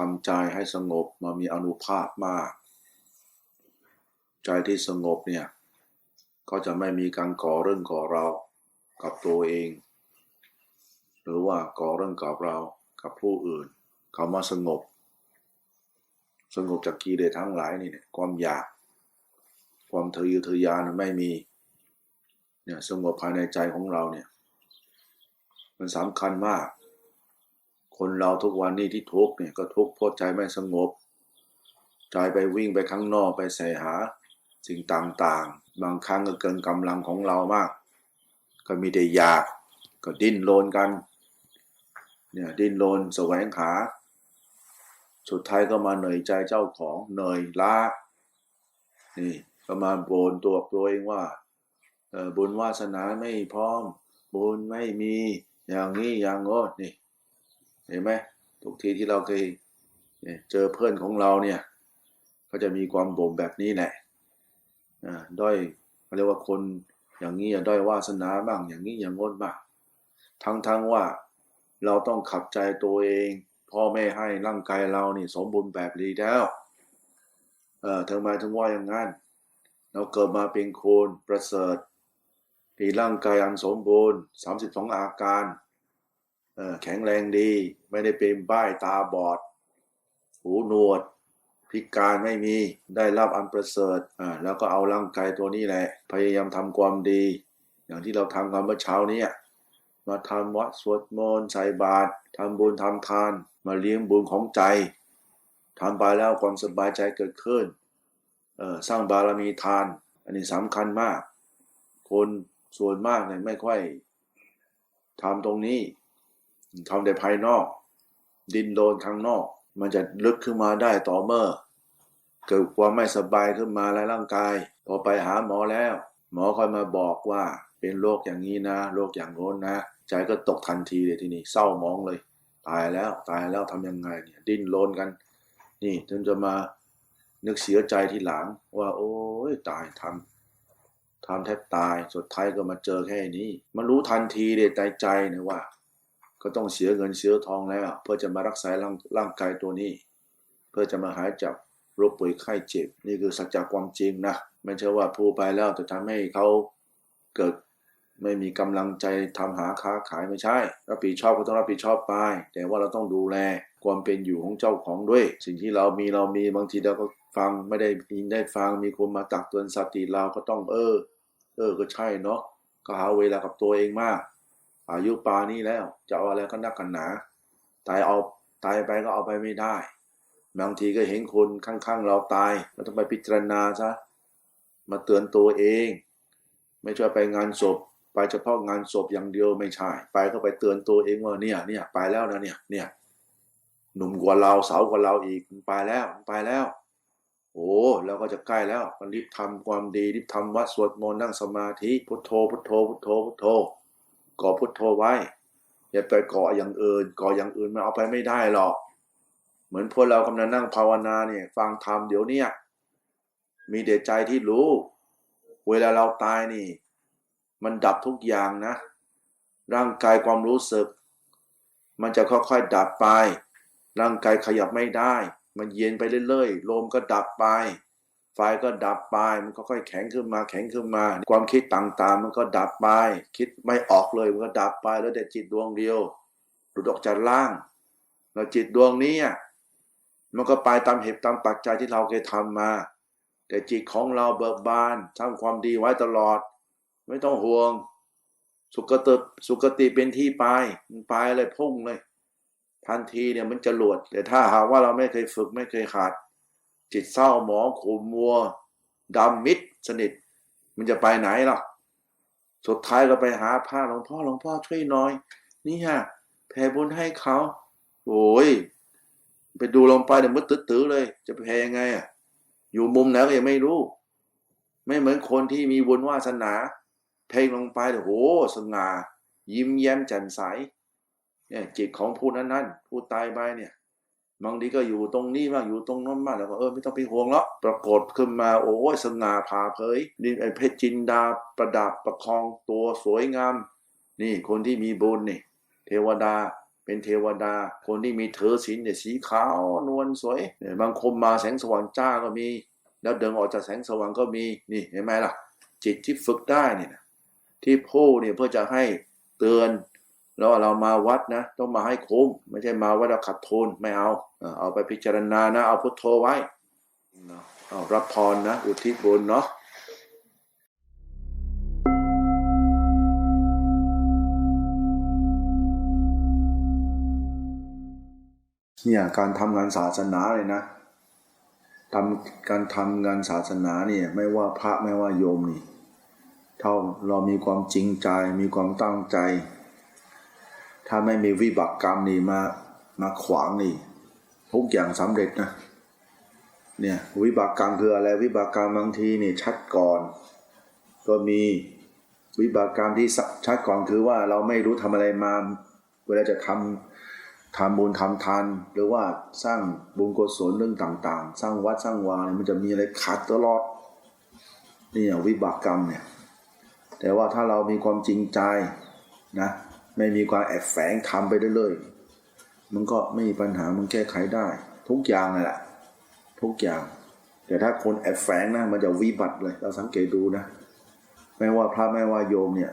ทำใจให้สงบมามีอนุภาพมาก ใจที่สงบเนี่ย ก็จะไม่มีการก่อเรื่องก่อเรากับตัวเอง หรือว่าก่อเรื่องกับเรากับผู้อื่นคำว่าสงบ สงบจากกิเลสทั้งหลายนี่เนี่ยความอยาก ความทะเยอทะยานไม่มีเนี่ยสงบภายในใจของเราเนี่ย มันสำคัญมาก คนเราทุกวันนี้ที่ทุกเนี่ยก็ทุกเพราะใจไม่สงบ ใจไปวิ่งไปข้างนอกไปใส่หา สิ่งต่างๆ บางครั้งก็เกินกำลังของเรามาก ก็มีแต่อยากก็ดิ้นโลนกันเนี่ยดิ้นโลนแสวงหาสุดท้ายก็มาเหนื่อยใจเจ้าของเหนื่อยล้านี่ก็มาโบนตัวตัวเองว่าเออบุญวาสนาไม่พร้อมบุญไม่มีอย่างนี้อย่างโน้นนี่ เห็นไหมทุกทีที่เราเคยเจอเพื่อนของเราเนี่ย ก็จะมีความบ่มแบบนี้แหละด้อยเขาเรียกว่าคนอย่างนี้ด้อยวาสนาบ้างอย่างนี้อย่างโน้นบ้างทั้งทั้งว่าเราต้องขับใจตัวเอง พ่อแม่ให้ร่างกายเรานี่สมบูรณ์แบบดีแล้วเออทำไมถึงว่าอย่างนั้น เราเกิดมาเป็นคนประเสริฐมีร่างกายอันสมบูรณ์ 32 อาการ แข็งแรงดี ไม่ได้เป็นบ้ายตาบอด หูหนวด พิการไม่มีได้รับอันประเสริฐอ่าแล้วก็เอาร่างกายตัวนี้แหละ พยายามทำความดี อย่างที่เราทำกันเมื่อเช้านี้มาทำวัดสวดมนต์ใส่บาตรทำบุญทำทาน มาเลี้ยงบุญของใจทำไปแล้วความสบายใจเกิดขึ้นเออสร้างบารมีทาน อันนี้สำคัญมาก คนส่วนมากเนี่ยไม่ค่อยทำตรงนี้ ทำแต่ภายนอก ดินโดนข้างนอก มันจะลึกขึ้นมาได้ต่อเมื่อ เกิดความไม่สบายขึ้นมาในร่างกาย พอไปหาหมอแล้ว หมอคอยมาบอกว่าเป็นโรคอย่างนี้นะโรคอย่างโน้นนะใจก็ตกทันทีเลยทีนี้เศร้ามองเลย ตายแล้วตายแล้วทำยังไงเนี่ยดิ้นรนกัน นี่ถึงจะมานึกเสียใจทีหลัง ว่า โอ้ยตายทำทำแทบตาย สุดท้ายก็มาเจอแค่นี้ มันรู้ทันทีเลยใจใจนะว่า ก็ต้องเสียเงินเสียทองแล้ว เพื่อจะมารักษาร่างร่างกายตัวนี้ เพื่อจะมาหายจากโรคป่วยไข้เจ็บ นี่คือสัจจะความจริงนะไม่ใช่ว่าพูดไปแล้วจะทำให้เขาเกิดไม่มีกำลังใจทำหาค้าขายไม่ใช่ รับผิดชอบก็ต้องรับผิดชอบไป แต่ว่าเราต้องดูแลความเป็นอยู่ของเจ้าของด้วย สิ่งที่เรามีเรามีบางทีเราก็ฟังไม่ได้ยินได้ฟังมีคนมาตักเตือนสติเราก็ต้องเออ เออก็ใช่เนาะก็หาเวลากับตัวเองมาก อายุปานี้แล้ว จะเอาอะไรก็นักกันหนาตายเอาตายไปก็เอาไปไม่ได้บางทีก็เห็นคนข้างๆเราตายเราต้องไปพิจารณาซะมาเตือนตัวเอง ไม่ช่วยไปงานศพ ไปเฉพาะงานศพอย่างเดียวไม่ใช่ ไปก็ไปเตือนตัวเองว่าเนี่ยเนี่ยไปแล้วนะเนี่ยเนี่ยหนุ่มกว่าเราสาวกว่าเราอีกไปแล้วไปแล้ว โอ้เราก็จะใกล้แล้วมันรีบทำความดีรีบทำวัดสวดมนต์นั่งสมาธิพุทโธพุทโธพุทโธพุทโธ ก่อพุทโธไว้ อย่าไปก่ออย่างอื่น ก่ออย่างอื่นมันเอาไปไม่ได้หรอก เหมือนพวกเรากำลังนั่งภาวนาเนี่ย ฟังธรรมเดี๋ยวเนี้มีเดชใจที่รู้ เวลาเราตายนี่ มันดับทุกอย่างนะ ร่างกายความรู้สึก มันจะค่อยๆดับไป ร่างกายขยับไม่ได้ มันเย็นไปเรื่อยๆลมก็ดับไป ก็ดับไป มันก็ค่อยแข็งขึ้นมาแข็งขึ้นมา ความคิดต่างๆ มันก็ดับไป คิดไม่ออกเลยมันก็ดับไปแล้วแต่จิตดวงเดียวหลุดออกจากล่างแล้วจิตดวงนี้มันก็ไปตามเหตุตามปัจจัยที่เราเคยทำมา แต่จิตของเราเบิกบานทำความดีไว้ตลอด ไม่ต้องห่วง สุกติสุกติเป็นที่ไปมันไปเลยพุ่งเลย ทันทีเนี่ยมันจะหลวดแต่ถ้าหากว่าเราไม่เคยฝึกไม่เคยขาด จิตเศร้าหมองขุมมัวดำมิดสนิท มันจะไปไหนล่ะ สุดท้ายเราไปหาพระหลวงพ่อหลวงพ่อช่วยหน่อย นี่ฮะแผ่บุญให้เขา โอ้ยไปดูลงไปเดี๋ยวมันตื้อเลย จะแผ่ยังไงอะ อยู่มุมไหนก็ยังไม่รู้ ไม่เหมือนคนที่มีบุญวาสนาเพลงลงไปโอ้โหสง่ายิ้มแย้มแจ่มใสเนี่ยจิตของผู้นั้นนั้นผู้ตายไปเนี่ย บางทีก็อยู่ตรงนี้บ้างอยู่ตรงนั้นบ้างแล้วก็เออไม่ต้องไปห่วงหรอกปรากฏขึ้นมาโอ้ยสง่าผ่าเผยนี่ไอ้เพชรจินดาประดับประคองตัวสวยงาม นี่คนที่มีบุญนี่ เทวดาเป็นเทวดา คนที่มีเธอศีลเนี่ยสีขาวนวลสวยเนี่ยบางคนมาแสงสว่างจ้าก็มี แล้วเดินออกจากแสงสว่างก็มีนี่เห็นไหมล่ะ จิตที่ฝึกได้เนี่ยที่พูดเนี่ยเพื่อจะให้เตือน แล้วเรามาวัดนะ ต้องมาให้คุ้ม ไม่ใช่มาวัดแล้วขัดทุนไม่เอา เอาไปพิจารณานะ เอาพุทโธไว้เนาะเอารับพรนะ อุทิศบุญเนาะเนี่ยการทำงานศาสนาเลยนะทำการทำงานศาสนาเนี่ยไม่ว่าพระไม่ว่าโยมนี่ เท่าเรามีความจริงใจมีความตั้งใจ ถ้าไม่มีวิบากกรรมนี่มามาขวางนี่ ทุกอย่างสำเร็จนะ เนี่ยวิบากกรรมคืออะไรวิบากกรรมบางทีนี่ชัดก่อน ก็มีวิบากกรรมที่ชัดก่อนคือว่าเราไม่รู้ทำอะไรมา เวลาจะทำทำบุญทำทานหรือว่าสร้างบุญกุศลเรื่องต่าง ๆ สร้างวัดสร้างวาเนี่ยมันจะมีอะไรขาดตลอดนี่อย่างวิบากกรรมเนี่ยแต่ว่าถ้าเรามีความจริงใจนะ ไม่มีความแอบแฝงทำไปเรื่อยๆมันก็ไม่มีปัญหามันแก้ไขได้ ทุกอย่างนั่นแหละทุกอย่าง แต่ถ้าคนแอบแฝงนะมันจะวิบัติเลย เราสังเกตดูนะไม่ว่าพระไม่ว่าโยมเนี่ย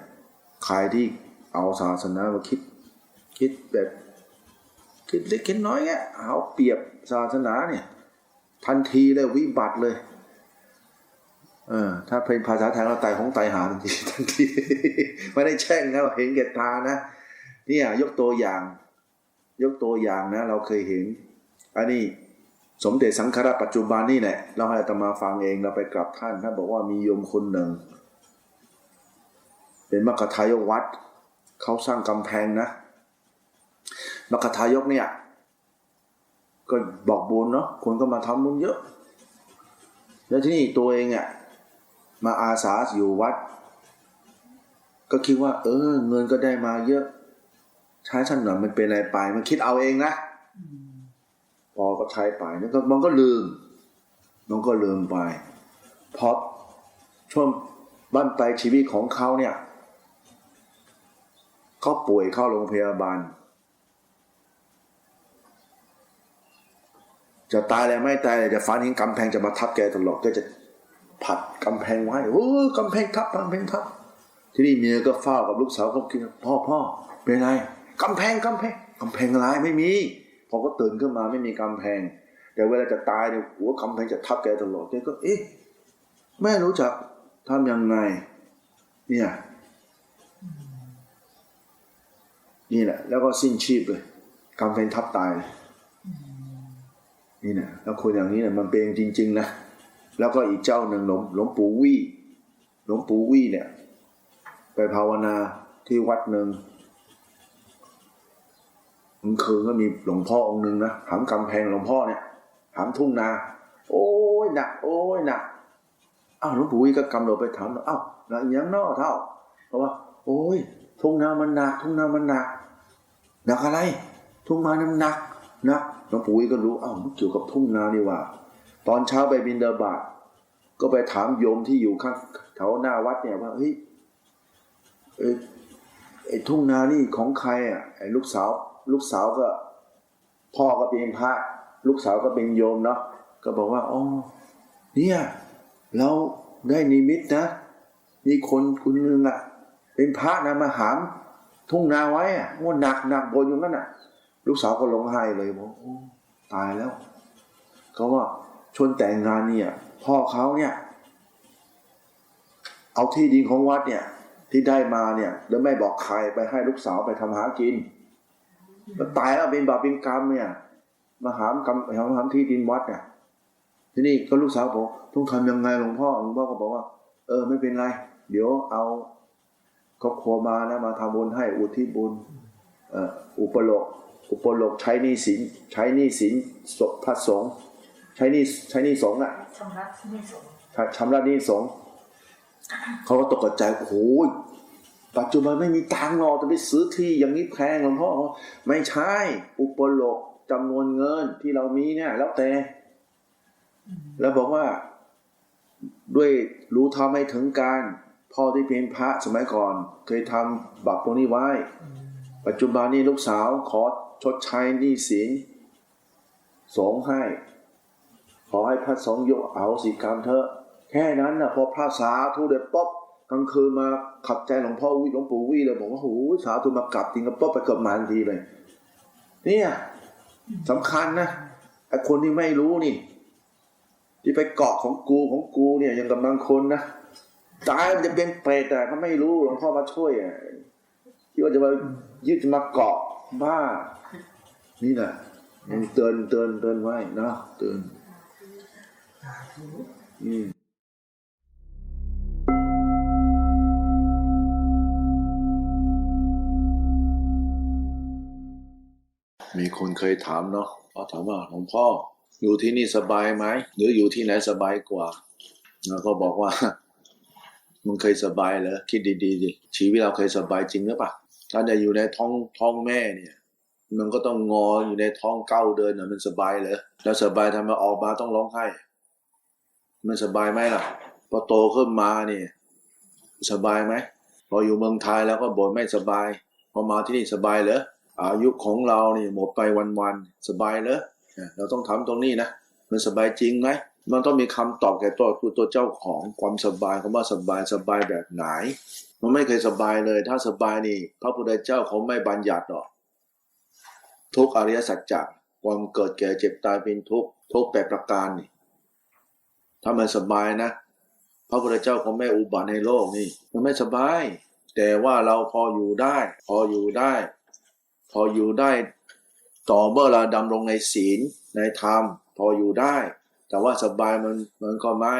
ใครที่เอาศาสนามาคิด คิดแบบคิดเล็กคิดน้อยเงี้ยเอาเปรียบศาสนาเนี่ย ทันทีเลยวิบัติเลย เออถ้าเป็นภาษาไทยเราตายของตายหาทันทีทันทีไม่ได้แช่งนะเราเห็นแก่ตานะเนี่ยยกตัวอย่าง ยกตัวอย่างนะ เราเคยเห็น อันนี้สมเด็จสังฆราชปัจจุบันนี่แหละเราให้อาตมาฟังเองเราไปกลับท่านท่านบอกว่ามีโยมคนหนึ่ง เป็นมรรคทายกวัดเขาสร้างกำแพงนะมรรคทายกเนี่ย ก็บอกบุญเนาะคนก็มาทำบุญเยอะ แล้วที่นี่ตัวเองอะ มาอาสาอยู่วัด ก็คิดว่า เออ เงินก็ได้มาเยอะ ใช้ฉันหน่อยมันเป็นอะไรไปมันคิดเอาเองนะพอก็ใช้ไปแล้วก็มันก็ลืมมันก็ลืมไปพราะช่วงบ้านปลายชีวิตของเขาเนี่ยเขาป่วยเข้าโรงพยาบาล จะตายแล้วไม่ตายเลยจะฝันห็นกำแพงจะมาทับแกตลอดก็จะ ผัดกำแพงไว้โอ้ยกำแพงทับกำแพงทับ ที่นี่เมียก็เฝ้ากับลูกสาวก็คิดพ่อพ่อเป็นไรกำแพงกำแพงกำแพงอะไรไม่มีพอก็ตื่นขึ้นมาไม่มีกำแพง แต่เวลาจะตายเนี่ยหัวกำแพงจะทับแกตลอดแกก็ เอ๊ะแม่รู้จักทำยังไง เนี่ย นี่แหละ แล้วก็สิ้นชีพเลยกำแพงทับตายเลยนี่นะแล้วคนอย่างนี้เนี่ยมันเป็นจริง ๆ นะ แล้วก็อีกเจ้าหนึ่งหลวงหลวงปู่วี่หลวงปู่วี่เนี่ย ไปภาวนาที่วัดหนึ่งมันคืนก็มีหลวงพ่อองค์หนึ่งนะหามกำแพงหลวงพ่อเนี่ยหามทุ่งนา โอ้ยหนักโอ้ยหนักอ้าวหลวงปู่วี่ก็กำโดดไปถามอ้าวหนักยังนอเท่าเพราะว่า โอ้ยทุ่งนามันหนัก ทุ่งนามันหนักหนักอะไร ทุ่งนามันหนักหนักหลวงปู่วี่ก็รู้อ้าวมันเกี่ยวกับทุ่งนานี่ว่า ตอนเช้าไปบินเดาบาตก็ไปถามโยมที่อยู่ข้างแถวหน้าวัดเนี่ยว่าเฮ้ยไอ้ทุ่งนานี่ของใครอะไอ้ลูกสาว ลูกสาวก็ พ่อก็เป็นพระ ลูกสาวก็เป็นโยมเนาะก็บอกว่าอ๋อเนี่ยเราได้นิมิตนะมีคนคนหนึงอะ เป็นพระนะมาหาม ทุ่งนาไว้อะว่าหนักหนักบนอยู่นั่นอะ ลูกสาวก็ร้องไห้เลยบอกตายแล้วเขาว่า ชวนแต่งงานเนี่ย พ่อเขาเนี่ย เอาที่ดินของวัดเนี่ย ที่ได้มาเนี่ยแล้วไม่บอกใครไปให้ลูกสาวไปทำหากินแล้วตายแล้วเป็นบาปเป็นกรรมเนี่ยมาหามกรรมหามหามที่ดินวัดเนี่ยทีนี้ก็ลูกสาวบอกต้องทำยังไงหลวงพ่อหลวงพ่อก็บอกว่า เออไม่เป็นไร เดี๋ยวเอาครอบครัวมานะมาทำบุญให้อุทิศบุญเอออุปโลกอุปโลกใช้นี้สินใช้นี้สินศพพระสงฆ์ ใช้หนี้ใช้หนี้สงฆ์อะชำระที่ไม่สงฆ์ชำระหนี้สงฆ์เขาก็ตกใจโอ้โหปัจจุบันไม่มีตังค์หรอกจะไปซื้อที่อย่างนี้แพงหลวงพ่อไม่ใช่ อุปโลกจำนวนเงินที่เรามีเนี่ย แล้วแต่ แล้วบอกว่า ด้วยรู้เท่าไม่ถึงการ พ่อที่เป็นพระสมัยก่อน เคยทำบาปพวกนี้ไว้ ปัจจุบันนี้ลูกสาวขอชดใช้หนี้สินสงฆ์ให้ ขอให้พระสงฆ์ยกเอาสิกรรมเถอะ แค่นั้นนะพอพระสาธุเด็ดป๊อบกลางคืนมาขับใจหลวงพ่อวิหลวงปู่วิเลยบอกว่าโอ้โหสาธุมากลับจริงกับป๊อบไปเกือบมาทันทีเลย เนี่ยสำคัญนะไอ้คนที่ไม่รู้นี่ ที่ไปเกาะของกูของกูเนี่ยยังกับบางคนนะตายมันจะเป็นเปรตแต่เขาไม่รู้หลวงพ่อมาช่วยอะที่ว่าจะมายึดจะมาเกาะบ้า นี่แหละเตือนเตือนเตือนไว้นะเตือน อืมมีคนเคยถามเนาะเขาถามว่าหลวงพ่อ อยู่ที่นี่สบายไหม หรืออยู่ที่ไหนสบายกว่า แล้วก็บอกว่า มึงเคยสบายเหรอคิดดีๆดิชีวิตเราเคยสบายจริงหรือเปล่าถ้าจะอยู่ในท้องท้องแม่เนี่ย มันก็ต้องงออยู่ในท้องเก้าเดือนน่ะมันสบายเหรอแล้วสบายทำไมออกมาต้องร้องไห้ มันสบายไหมล่ะ พอโตขึ้นมานี่ สบายไหมพออยู่เมืองไทยแล้วก็บ่นไม่สบาย พอมาที่นี่สบายเหรออายุของเรานี่หมดไปวันๆสบายเหรอเนี่ยเราต้องทำตรงนี้นะมันสบายจริงไหมมันต้องมีคำตอบแก่ตัวคือตัวเจ้าของความสบายคำว่าสบายสบายแบบไหน มันไม่เคยสบายเลย ถ้าสบายนี่พระพุทธเจ้าเขาไม่บัญญัติหรอกทุกอริยสัจจะความเกิดแก่เจ็บตายเป็นทุกทุกแปดประการนี่ ถ้ามันสบายนะพระพุทธเจ้าเขาไม่อุบัติในโลกนี่มันไม่สบาย แต่ว่าเราพออยู่ได้ พออยู่ได้ พออยู่ได้ ต่อเมื่อเราดำรงในศีลในธรรม พออยู่ได้ แต่ว่าสบายมันมันก็ไม่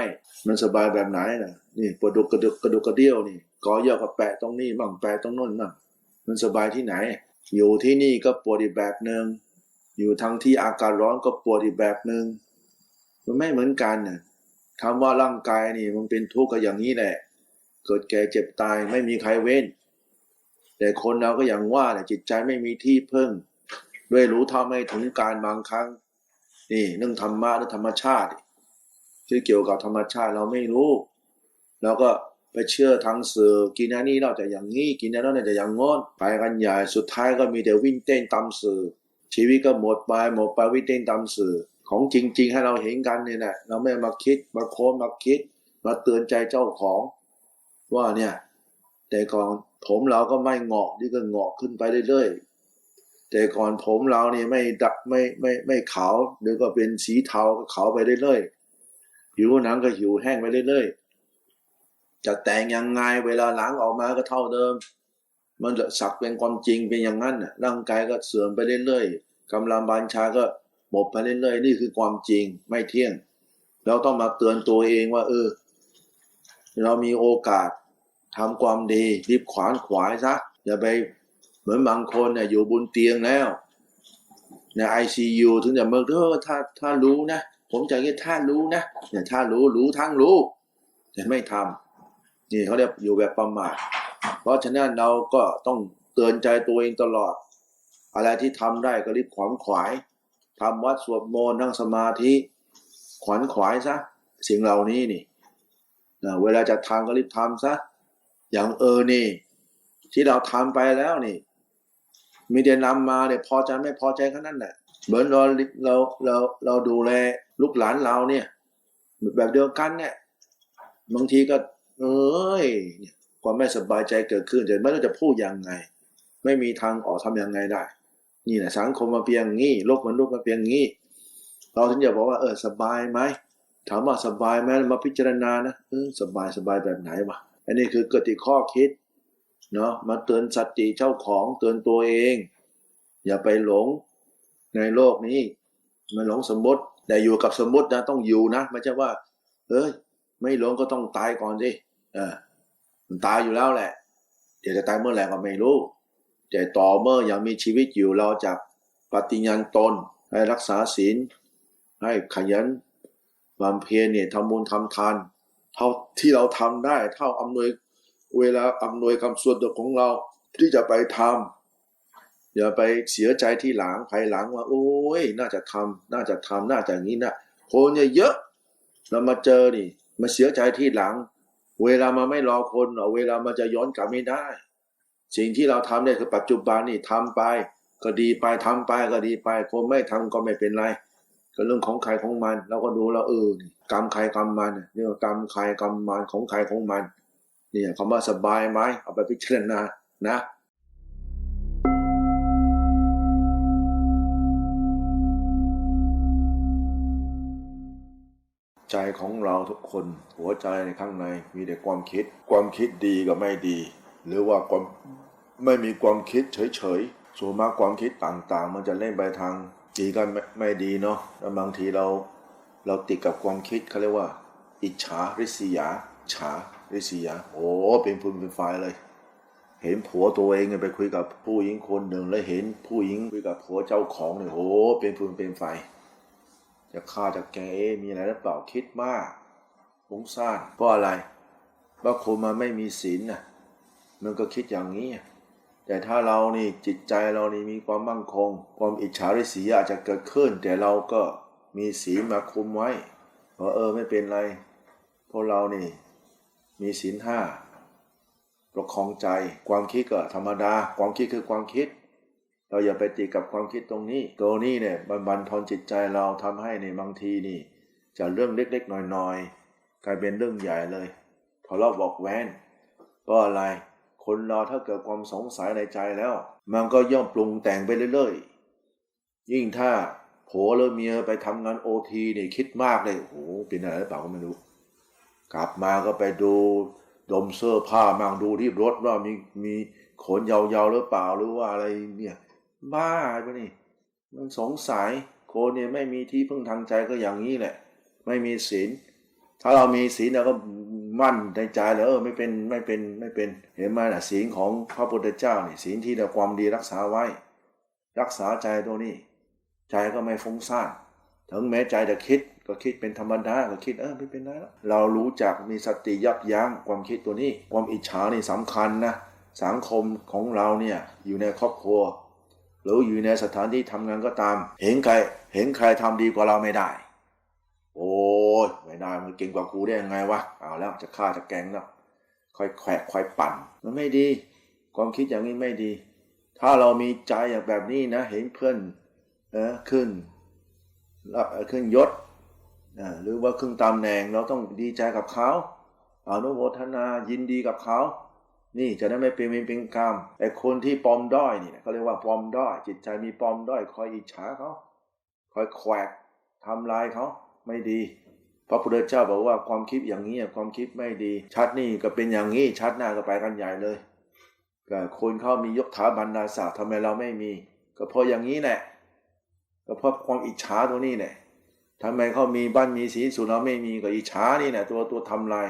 มันสบายแบบไหนนะนี่ปวดดุกกระดุกกระดุกกระเดี่ยวนี่กอเยอะกับแปะตรงนี้บ้างแปะตรงนู้นบ้างมันสบายที่ไหน อยู่ที่นี่ก็ปวดอีกแบบหนึ่งอยู่ทั้งที่อากาศร้อนก็ปวดอีกแบบหนึ่งมันไม่เหมือนกันน่ะ คำว่าร่างกายนี่มันเป็นทุกข์ก็อย่างนี้แหละ เกิดแก่เจ็บตายไม่มีใครเว้น แต่คนเราก็อย่างว่าแหละจิตใจไม่มีที่พึ่ง ด้วยรู้เท่าไม่ถึงการบางครั้ง นี่เรื่องธรรมะเรื่อธรรมชาติที่เกี่ยวกับธรรมชาติเราไม่รู้เราก็ไปเชื่อทางสื่อกินอันนี้เราจะอย่างนี้กินอันนั้นเราจะอย่างงอนไปกันใหญ่สุดท้ายก็มีแต่วิ่งเต้นตามสื่อชีวิตก็หมดไปหมดไปวิ่งเต้นตามสื่อ ของจริง ๆ ให้เราเห็นกันเนี่ยนะเราไม่มาคิดมาโค้นมาคิด มาเตือนใจเจ้าของ ว่าเนี่ย แต่ก่อนผมเราก็ไม่งอกนี่ก็งอกขึ้นไปเรื่อยๆแต่ก่อนผมเราเนี่ยไม่ดักไม่ไม่ไม่ขาวหรือก็เป็นสีเทาก็ขาวไปเรื่อยๆผิวหนังก็หิวแห้งไปเรื่อยๆจะแต่งยังไงเวลาหลังออกมาก็เท่าเดิม มันจะสักเป็นความจริงเป็นอย่างนั้นน่ะร่างกายก็เสื่อมไปเรื่อยๆกำลังบัญชาก็ หมดไปเรื่อยๆนี่คือความจริงไม่เที่ยง เราต้องมาเตือนตัวเองว่า เออ เรามีโอกาสทำความดีรีบขวานขวายซะอย่าไปเหมือนบางคนเนี่ยอยู่บนเตียงแล้วในไอซียูถึงจะเมื่อเออถ้าถ้ารู้นะ ผมจะเรียกถ้ารู้นะเนี่ยถ้ารู้รู้ทั้งรู้แต่ไม่ทำนี่เขาเรียกอยู่แบบประมาทเพราะฉะนั้นเราก็ต้องเตือนใจตัวเองตลอด อะไรที่ทำได้ก็รีบขวานขวาย ทำวัดสวดมนต์นั่งสมาธิ ขวนขวายซะสิ่งเหล่านี้นี่นะเวลาจะทำก็รีบทำซะอย่างเออนี่ ที่เราทำไปแล้วนี่ มีแต่นำมาเนี่ยพอใจไม่พอใจแค่นั้นแหละเหมือนเราเราเราเราดูแลลูกหลานเราเนี่ย แบบเดียวกันเนี่ยบางทีก็ เอ้ยเนี่ยความไม่สบายใจเกิดขึ้นแต่ไม่รู้จะพูดยังไง ไม่มีทางออกทำยังไงได้ นี่แหละสังคมมาเพียงงี้โลกมนุษย์มาเพียงงี้ เราถึงจะบอกว่าเออสบายไหมถามว่าสบายไหมมาพิจารณานะเออสบายสบายแบบไหนวะอันนี้คือเกิข้อคิดเนาะมาเตือนสติเจ้าของเตือนตัวเอง อย่าไปหลงในโลกนี้มันหลงสมมติแต่อยู่กับสมมตินะต้องอยู่นะไม่ใช่ว่าเอ้ยไม่หลงก็ต้องตายก่อนสิเออมันตายอยู่แล้วแหละ เดี๋ยวจะตายเมื่อไหร่ก็ไม่รู้ แต่ต่อเมื่อยังมีชีวิตอยู่เราจะปฏิญาณตนให้รักษาศีล ให้ขยันบำเพ็ญเนี่ยทำบุญทำทาน เท่าที่เราทำได้ เท่าอำนวยเวลาอำนวยคำส่วนตัวของเราที่จะไปทำอย่าไปเสียใจที่หลังภายหลังว่า โอ้ยน่าจะทำน่าจะทำน่าจะงนี้นะคนเยอะเรามาเจอนี่มาเสียใจที่หลัง เวลามาไม่รอคนเวลามาจะย้อนกลับไม่ได้ สิ่งที่เราทำเนี่ยคือปัจจุบันนี่ทำไป ก็ดีไปทำไปก็ดีไปคนไม่ทำก็ไม่เป็นไร ก็เรื่องของใครของมันเราก็ดูแล้วเออนี่กรรมใครกรรมมันเนี่ยเรียกว่ากรรมใครกรรมมันของใครของมัน เนี่ยคำว่าสบายไหมเอาไปพิจารณานะใจของเราทุกคนหัวใจในข้างในมีแต่ความคิด ความคิดดีกับไม่ดี หรือว่าความไม่มีความคิดเฉยๆส่วนมากความคิดต่างๆ มันจะเล่นไปทางดีก็ไม่ไม่ดีเนาะแล้วบางทีเราเราติดกับความคิดเขาเรียกว่า อิจฉาริษยาฉาริษยา โอ้เป็นพูนเป็นไฟเลย เห็นผัวตัวเองไปคุยกับผู้หญิงคนหนึ่งแล้วเห็นผู้หญิงคุยกับผัวเจ้าของเนี่ยโอ้เป็นฟืนเป็นไฟจะฆ่าจะแกเอมีอะไรหรือเปล่าคิดมากฟุ้งซ่านเพราะอะไรเพราะคนมันไม่มีศีลน่ะ มันก็คิดอย่างนี้ แต่ถ้าเรานี่จิตใจเรานี่มีความมั่นคง ความอิจฉาริษยาอาจจะเกิดขึ้น แต่เราก็มีศีลมาคุมไว้ว่าเออไม่เป็นไรเพราะเรานี่ มีศีลห้าประคองใจความคิดก็ธรรมดา ความคิดคือความคิด เราอย่าไปติดกับความคิดตรงนี้ ตัวนี้เนี่ยบันบันทอนจิตใจเราทำให้ในบางทีนี่จะเรื่องเล็กๆน้อยๆกลายเป็นเรื่องใหญ่เลยทะเลาะบอกแว้นก็อะไร คนเราถ้าเกิดความสงสัยในใจแล้ว มันก็ย่อมปรุงแต่งไปเรื่อยๆ ยิ่งถ้าผัวหรือเมียไปทำงานโอทีเนี่ยคิดมากเลยโอ้โหเป็นอะไรหรือเปล่าก็ไม่รู้ กลับมาก็ไปดูดมเสื้อผ้ามั่งดูที่รถว่ามีมีขนยาวๆหรือเปล่าหรือว่าอะไรเนี่ย บ้าไปนี่ มันสงสัยคนเนี่ยไม่มีที่พึ่งทางใจก็อย่างนี้แหละ ไม่มีศีลถ้าเรามีศีลเราก็ มั่นในใจแล้วเออไม่เป็นไม่เป็นไม่เป็นเห็นไหมนะศีลของพระพุทธเจ้านี่ศีลที่เราความดีรักษาไว้ รักษาใจตัวนี้ ใจก็ไม่ฟุ้งซ่านถึงแม้ใจจะคิดก็คิดเป็นธรรมดาก็คิดเออไม่เป็นไรแล้วเรารู้จักมีสติยับยั้งความคิดตัวนี้ ความอิจฉานี่สำคัญนะสังคมของเราเนี่ยอยู่ในครอบครัว หรืออยู่ในสถานที่ทำงานก็ตาม เห็นใครเห็นใครทำดีกว่าเราไม่ได้ โอ้ ยไม่ได้มันเก่งกว่ากูได้ยังไงวะเอาแล้วจะฆ่าจะแกงแล้วค่อยแขวะค่อยปั่น มันไม่ดี ความคิดอย่างนี้ไม่ดี ถ้าเรามีใจอย่างแบบนี้นะ เห็นเพื่อนเออขึ้นรับขึ้นยศหรือว่าขึ้นตำแหน่งเราต้องดีใจกับเขาอนุโมทนายินดีกับเขานี่จะได้ไม่เป็นเวรเป็นกรรมแต่คนที่ปลอมด้อยนี่เขาเรียกว่าปลอมด้อย จิตใจมีปลอมด้อยคอยอิจฉาเขาคอยแขวกทำลายเขาไม่ดี พระพุทธเจ้าบอกว่าความคิดอย่างนี้ความคิดไม่ดี ชัดนี่ก็เป็นอย่างนี้ชัดหน้าก็ไปกันใหญ่เลยก็คนเขามียกถาบรรดาศักดิ์ทำไมเราไม่มี ก็เพราะอย่างนี้แหละก็เพราะความอิจฉาตัวนี้แหละทำไมเขามีบ้านมีสีสุเราไม่มีก็อิจฉานี่แหละตัวตัวทำลาย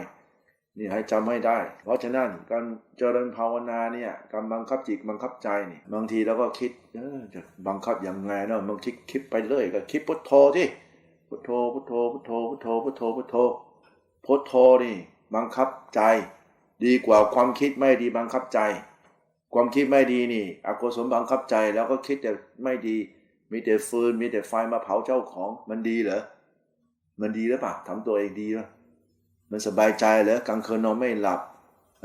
นี่ให้จำให้ได้ เพราะฉะนั้นการเจริญภาวนาเนี่ยการบังคับจิตบังคับใจนี่บางทีเราก็คิดเออจะบังคับยังไงเนาะบางทีคิดไปเรื่อยก็คิดพุทโธที่ พุทโธพุทโธพุทโธพุทโธพุทโธพุทโธพุทโธนี่บังคับใจ ดีกว่าความคิดไม่ดีบังคับใจ ความคิดไม่ดีนี่อกุศลบังคับใจแล้วก็คิดแต่ไม่ดี มีแต่ฟืนมีแต่ไฟมาเผาเจ้าของมันดีเหรอมันดีหรือเปล่าทำตัวเองดีหรอมันสบายใจเหรอกลางคืนนอนไม่หลับ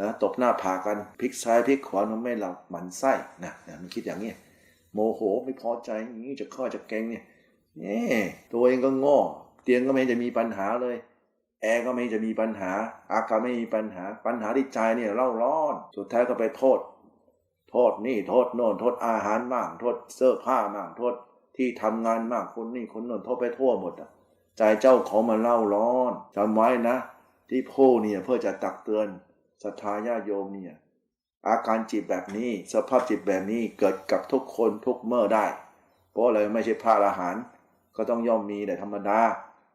นะตบหน้าผากันพลิกซ้ายพลิกขวานอนไม่หลับหมันไส้นะนะมันคิดอย่างนี้โมโหไม่พอใจอย่างนี้จะข้อจะแกงเนี่ย นี่ตัวเองก็โง่เตียงก็ไม่จะมีปัญหาเลย แอร์ก็ไม่จะมีปัญหา อากาศไม่มีปัญหา ปัญหาที่ใจเนี่ยเล่าร้อน สุดท้ายก็ไปโทษ โทษนี่โทษโน่นโทษอาหารมาก โทษเสื้อผ้ามาก โทษที่ทำงานมากคนนี่คนโน่นโทษไปทั่วหมดอะใจเจ้าของมันเล่าร้อนจำไว้นะ ที่พูดเนี่ยเพื่อจะตักเตือนศรัทธาญาโยมเนี่ยอาการจิตแบบนี้ สภาพจิตแบบนี้เกิดกับทุกคนทุกเมื่อได้ เพราะอะไรไม่ใช่พระอรหันต์ ก็ต้องย่อมมีแต่ธรรมดา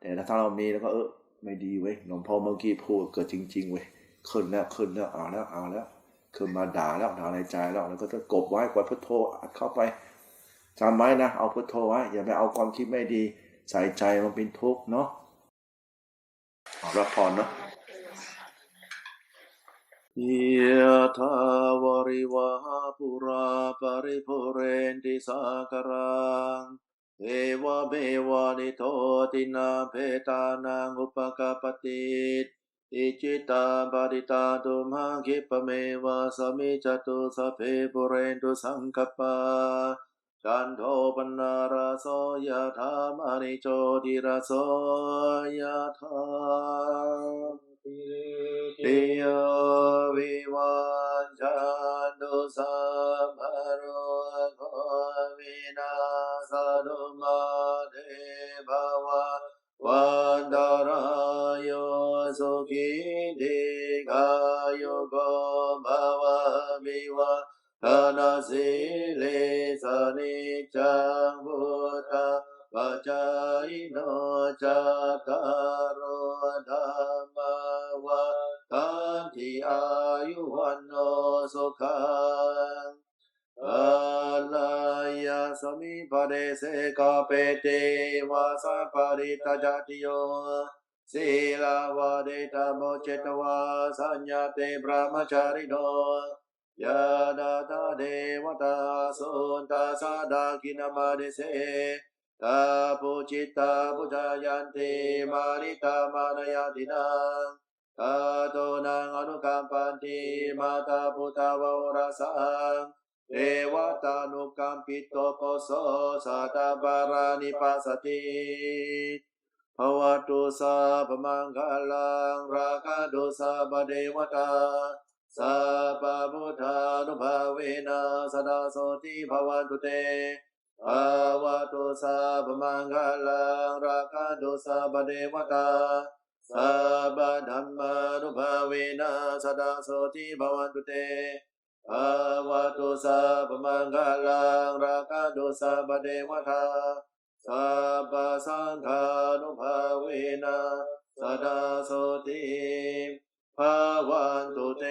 แต่ถ้าเรามีแล้วก็เออไม่ดีเว้ยหลวงพ่อเมื่อกี้พูดเกิดจริงๆเว้ยขึ้นแล้วขึ้นแล้วเอาแล้วเอาแล้วขึ้นมาด่าแล้วด่าในใจแล้วแล้วก็ต้องกบไว้กดพุทโธเข้าไปจำไว้นะเอาพุทโธไว้อย่าไปเอาความคิดไม่ดีใส่ใจมันเป็นทุกข์เนาะเอารับพรเนาะยะทาวริวาปุราปริภุเรนติสาคารัง เอวะเมวะนิโทตินาเพตานังอุปกาปติอิจิตาปาริตาตุมาคิปเมวะสมิจตุสพเพปุเรนตุสังคปปา จันโทปนาราโสยธามณิโชติราโสยธาติโยวิวันจันตุสัมภโรโควินาสตุมาเทภวะวันตารายโยสุขิติกายโยโกภวะมิวะธนาสิเลสนิจังพุทธปัจจายโนจักก ยาดาตาเดวตาริโนวตาสุนตาสาดากินามาเดเสตาปุจิตตาปุจายันติมาริตามานายตินังตาโตนังอนุกัมปันติมาตาพุทาวราสังเทวตานุกัมปิโตโกโสสัตบารานิปัสสติภวตุสาพมังคลังราคะตุสาปเดวตา สัพพะพุทธานุภาเวนะสดาโสติภวันตุเตภาวะตุสัพมังคลังราคะตุสัพเทวตาสัพพะธัมมานุภาเวนะสดาโสติภวันตุเตภาวะตุสัพมังคลังราคะตุสัพเทวตาสัพพะสังฆานุภาเวนะสดาโสติ ภาวันตุเต